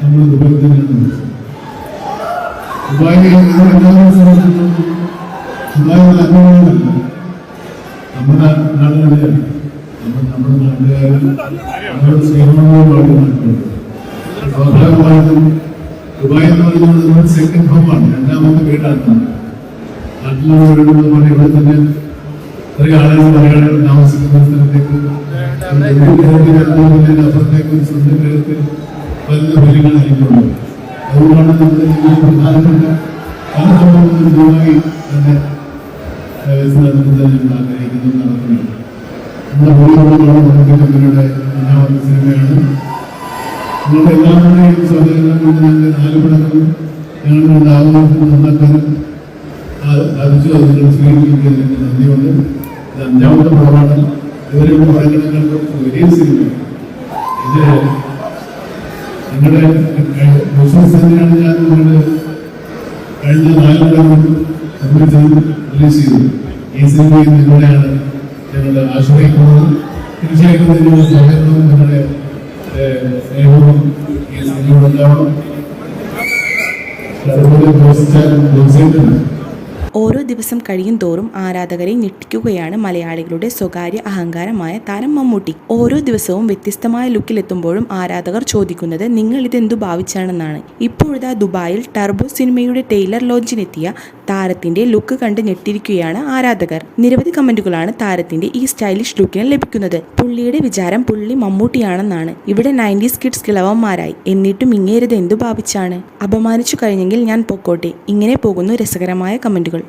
നമ്മൾ ദുബായിൽ തന്നെയാണ് ദുബായി എല്ലാവരും സംബന്ധിച്ചിടത്തോളം ദുബായ് ഒരു നമ്മുടെ നമ്മൾ നമ്മുടെ നാട്ടുകാരും നമ്മുടെ സ്നേഹങ്ങളുമായിട്ട് നാട്ടിലുണ്ട് സ്വാഭാവികമായിട്ടും ദുബായ് എന്ന് പറയുന്നത് സെക്കൻഡ് ഹോമാണ് രണ്ടാമത്തെ വീടാണ് നാട്ടിലുള്ള വീടുകൾ പോലെ ഇവിടെ തന്നെ മലയാളികൾ താമസിക്കുന്ന സ്ഥലത്തേക്ക് അപ്പുറത്തേക്ക് ഒരു സ്വന്തം കാര്യത്തിൽ വലിയ ഫലങ്ങളായിരിക്കുള്ളൂ അതുകൊണ്ടാണ് നമ്മുടെ ഈ പ്രധാനപ്പെട്ട പല സംഭവങ്ങളും ദുബായി തന്നെ നടത്തുന്നത് ഞങ്ങൾ ആഗ്രഹിക്കുന്നു നമ്മുടെ രണ്ടാമത്തെ സിനിമയാണ് നിങ്ങളുടെ എല്ലാവരുടെയും സഹകരണം കൊണ്ട് ഞങ്ങൾ നാല് പടങ്ങളും ഞങ്ങളുടെ ആഗ്രഹത്തിന് നന്നാക്കാനും സ്വീകരിക്കുന്നതിന് നന്ദിയുണ്ട് ഇത് അഞ്ചാമത്തെ പടമാണ് ഇവരുടെ പടങ്ങളെക്കാളും വലിയ സിനിമ ഇത് നിങ്ങളുടെ ബിസിനസ് ഞാൻ നിങ്ങളുടെ കഴിഞ്ഞ നാല് പടങ്ങൾ നമ്മൾ ചെയ്ത് റിലീസ് ചെയ്തു ഈ സിനിമയിൽ നിങ്ങളെയാണ് ഞങ്ങൾ ആശ്രയിക്കുന്നത് തീർച്ചയായിട്ടും നിങ്ങളുടെ സഹകരണവും നിങ്ങളുടെ സ്നേഹവും ഈ സിനിമയോടുണ്ടാവണം അതുപോലെ പ്രോത്സാഹനം പ്രോത്സാഹിക്കുന്നു ഓരോ ദിവസം കഴിയും തോറും ആരാധകരെ ഞെട്ടിക്കുകയാണ് മലയാളികളുടെ സ്വകാര്യ അഹങ്കാരമായ താരം മമ്മൂട്ടി. ഓരോ ദിവസവും വ്യത്യസ്തമായ ലുക്കിലെത്തുമ്പോഴും ആരാധകർ ചോദിക്കുന്നത് നിങ്ങൾ ഇതെന്തു ഭാവിച്ചാണെന്നാണ്? ഇപ്പോഴത്തെ ദുബായിൽ ടർബോ സിനിമയുടെ ടൈലർ ലോഞ്ചിനെത്തിയ താരത്തിന്റെ ലുക്ക് കണ്ട് ഞെട്ടിരിക്കുകയാണ് ആരാധകർ. നിരവധി കമന്റുകളാണ് താരത്തിന്റെ ഈ സ്റ്റൈലിഷ് ലുക്കിന് ലഭിക്കുന്നത്. പുള്ളിയുടെ വിചാരം പുള്ളി മമ്മൂട്ടിയാണെന്നാണ്. ഇവിടെ നയന്റീസ് കിഡ്സ് കിളവന്മാരായി. എന്നിട്ടും ഇങ്ങേരുത് എന്തു ഭാവിച്ചാണ്? അപമാനിച്ചു കഴിഞ്ഞെങ്കിൽ ഞാൻ പൊക്കോട്ടെ. ഇങ്ങനെ പോകുന്നു രസകരമായ കമന്റുകൾ.